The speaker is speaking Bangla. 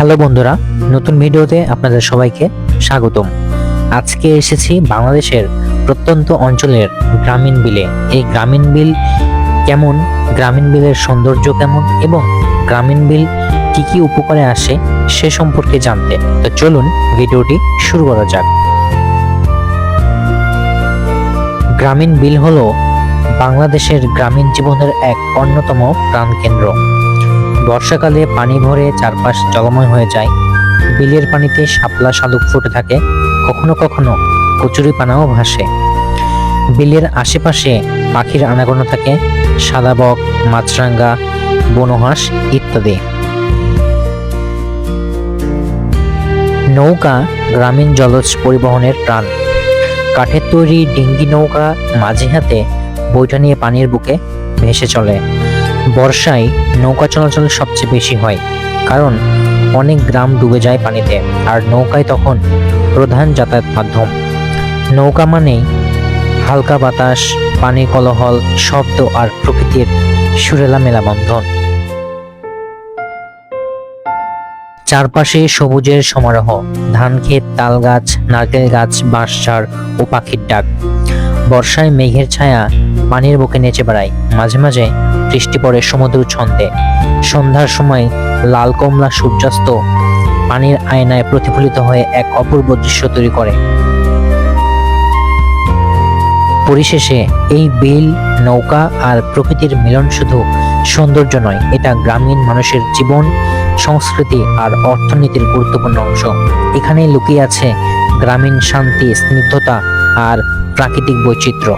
হ্যালো বন্ধুরা, নতুন ভিডিওতে আপনাদের সবাইকে স্বাগতম। আজকে এসেছি বাংলাদেশের প্রত্যন্ত অঞ্চলের গ্রামীণ বিলে। এই গ্রামীণ বিল কেমন? গ্রামীণ বিলের সৌন্দর্য কেমন? এবং গ্রামীণ বিল কি কি উপকারে আসে সে সম্পর্কে জানতে। তো চলুন ভিডিওটি শুরু করা যাক। গ্রামীণ বিল হলো বাংলাদেশের গ্রামীণ জীবনের এক অন্যতম প্রাণকেন্দ্র। বর্ষাকালে পানি ভরে চারপাশ জলময় হয়ে যায়। বিলের পানিতে শাপলা শালুক ফুটে থাকে, কখনো কখনো কচুরি পানাও ভাসে। বিলের আশেপাশে পাখির আনাগোনা থাকে সাদাবক মাছরাঙ্গা বনহাঁস ইত্যাদি। নৌকা গ্রামীণ জলজ পরিবহনের প্রাণ কাঠের তৈরি ডিঙ্গি নৌকা মাঝে হাতে বইটা নিয়ে পানির বুকে ভেসে চলে। বর্ষায় নৌকা চলাচল সবচেয়ে বেশি হয়, কারণ অনেক গ্রাম ডুবে যায় পানিতে, আর নৌকায় তখন প্রধান যাতায়াত মাধ্যম। নৌকা মানেই হালকা বাতাস, পানির কলহল, শব্দ আর প্রকৃতির সুরেলা মেলাবন্ধন চারপাশে সবুজের সমারোহ, ধান ক্ষেত, তাল গাছ, নারকেল গাছ বাঁশঝাড় ও পাখির ডাক। বর্ষায় মেঘের ছায়া পানির বুকে নেচে বেড়ায়। মাঝে মাঝে বৃষ্টি পড়ে সমুদ্র ছন্দে। সন্ধ্যার সময় লাল কমলা সূর্যাস্ত পানির আয়নায় প্রতিফলিত হয়ে এক অপূর্ব দৃশ্য তৈরি করে। পরিশেষে এই বিল, নৌকা আর প্রকৃতির মিলন শুধু সৌন্দর্য নয়, এটা গ্রামীণ মানুষের জীবন, সংস্কৃতি আর অর্থনীতির গুরুত্বপূর্ণ অংশ। এখানেই লুকিয়ে আছে গ্রামীণ শান্তি, স্নিগ্ধতা আর প্রাকৃতিক বৈচিত্র্য।